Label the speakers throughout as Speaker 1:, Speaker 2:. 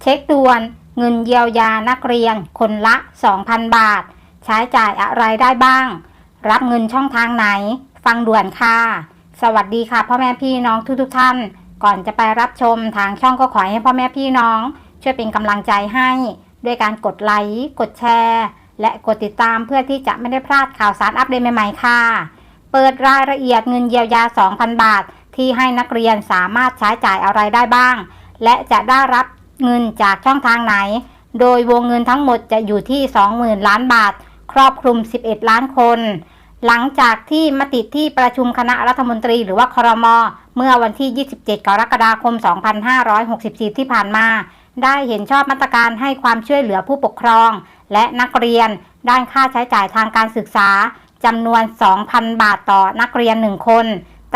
Speaker 1: เช็คด่วน เงินเยียวยานักเรียน คนละ 2,000 บาท ใช้จ่ายอะไรได้บ้าง รับเงินช่องทางไหน ฟังด่วนค่ะ สวัสดีค่ะพ่อแม่พี่น้องทุกๆทท่าน ก่อนจะไปรับชมทางช่องก็ขอให้พ่อแม่พี่น้อง ช่วยเป็นกำลังใจให้ ด้วยการกดไลค์ กดแชร์ และกดติดตามเพื่อที่จะไม่ได้พลาดข่าวสารอัปเดตใหม่ๆค่ะ เปิดรายละเอียดเงินเยียวยา 2,000 บาท ที่ให้นักเรียนสามารถใช้จ่ายอะไรได้บ้าง และจะได้รับ เงินจากช่องทางไหน โดยวงเงินทั้งหมดจะอยู่ที่ 20,000 ล้านบาท ครอบคลุม 11 ล้านคน หลังจากที่มติที่ประชุมคณะรัฐมนตรีหรือว่าครม เมื่อวันที่ 27 กรกฎาคม 2564 ที่ผ่านมา ได้เห็นชอบมาตรการให้ความช่วยเหลือผู้ปกครอง และนักเรียน ด้านค่าใช้จ่ายทางการศึกษาจำนวน 2,000 บาทต่อนักเรียน 1 คน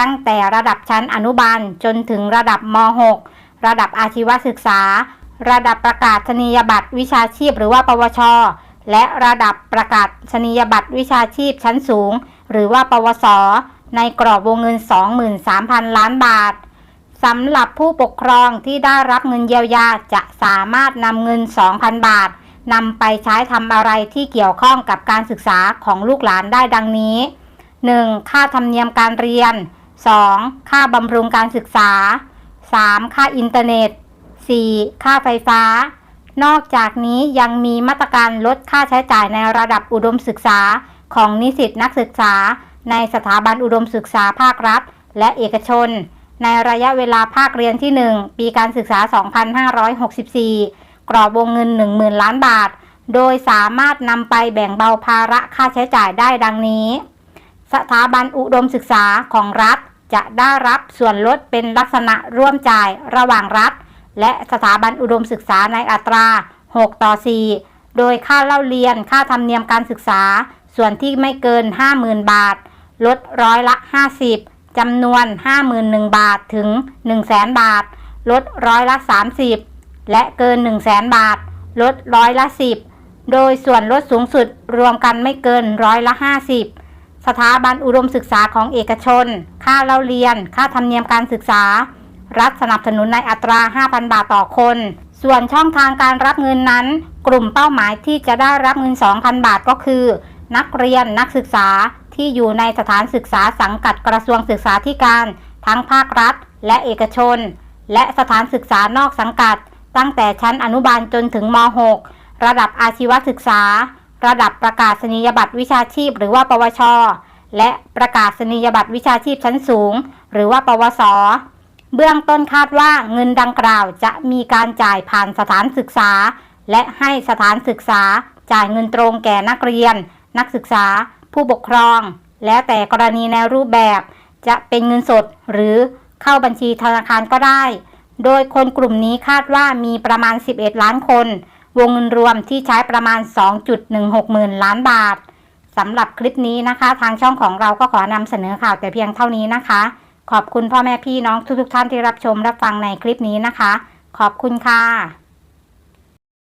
Speaker 1: ตั้งแต่ระดับชั้นอนุบาลจนถึงระดับม .6 ระดับอาชีวศึกษา ระดับประกาศนียบัตรวิชาชีพหรือว่า ปวช และระดับประกาศนียบัตรวิชาชีพชั้นสูง หรือว่า ปวส ในกรอบวงเงิน 23,000 ล้านบาทสำหรับผู้ปกครองที่ได้รับเงินเยียวยาจะสามารถนำเงิน 2,000 บาทนำไปใช้ทำอะไรที่เกี่ยวข้องกับการศึกษาของลูกหลานได้ดังนี้ 1. ค่าธรรมเนียมการเรียน 2. ค่าบำรุงการศึกษา 3. ค่าอินเทอร์เน็ต 4. ค่าไฟฟ้า นอกจากนี้ยังมีมาตรการลดค่าใช้จ่ายในระดับอุดมศึกษาของนิสิตนักศึกษา ในสถาบันอุดมศึกษาภาครัฐ และเอกชน ในระยะเวลาภาคเรียนที่ 1 ปีการศึกษา 2564 กรอบวงเงิน 10,000 ล้านบาท โดยสามารถนำไปแบ่งเบาภาระค่าใช้จ่ายได้ดังนี้ สถาบันอุดมศึกษาของรัฐ จะได้รับส่วนลดเป็นลักษณะร่วมจ่ายระหว่างรัฐ และสถาบันอุดมศึกษาในอัตรา 6 ต่อ 4 โดยค่าเล่าเรียนค่าธรรมเนียมการศึกษา ส่วนที่ไม่เกิน 50,000 บาท ลดร้อยละ 50จำนวน 51,000 บาทถึง 100,000 บาท ลดร้อยละ 30 และเกิน 100,000 บาท ลดร้อยละ 10 โดยส่วนลดสูงสุดรวมกันไม่เกินร้อยละ 50 สถาบันอุดมศึกษาของเอกชน ค่าเล่าเรียน ค่าธรรมเนียมการศึกษา รัฐสนับสนุนในอัตรา 5,000 บาทต่อคน ส่วนช่องทางการรับเงินนั้น กลุ่มเป้าหมายที่จะได้รับเงิน 2,000 บาทก็คือ นักเรียนนักศึกษาที่อยู่ในสถานศึกษาสังกัดกระทรวงศึกษาธิการ ทั้งภาครัฐ และเอกชน และสถานศึกษานอกสังกัด ตั้งแต่ชั้นอนุบาลจนถึงม .6 ระดับอาชีวศึกษา ระดับประกาศนียบัตรวิชาชีพ หรือว่า ปวช และประกาศนียบัตรวิชาชีพชั้นสูง หรือว่า ปวส เบื้องต้นคาดว่าเงินดังกล่าวจะมีการจ่ายผ่านสถานศึกษา และให้สถานศึกษาจ่ายเงินตรงแก่นักเรียน นักศึกษา ผู้ปกครอง แล้วแต่กรณีในรูปแบบ จะเป็นเงินสดหรือเข้าบัญชีธนาคารก็ได้ โดยคนกลุ่มนี้คาดว่ามีประมาณ 11 ล้านคน วงเงินรวมที่ใช้ประมาณ 2.16หมื่นล้านบาทสำหรับคลิปนี้นะคะ ทางช่องของเราก็ขอนำเสนอข่าวแต่เพียงเท่านี้นะคะ ขอบคุณพ่อแม่พี่น้องทุกๆท่านที่รับชมรับฟังในคลิปนี้นะคะ ขอบคุณค่ะ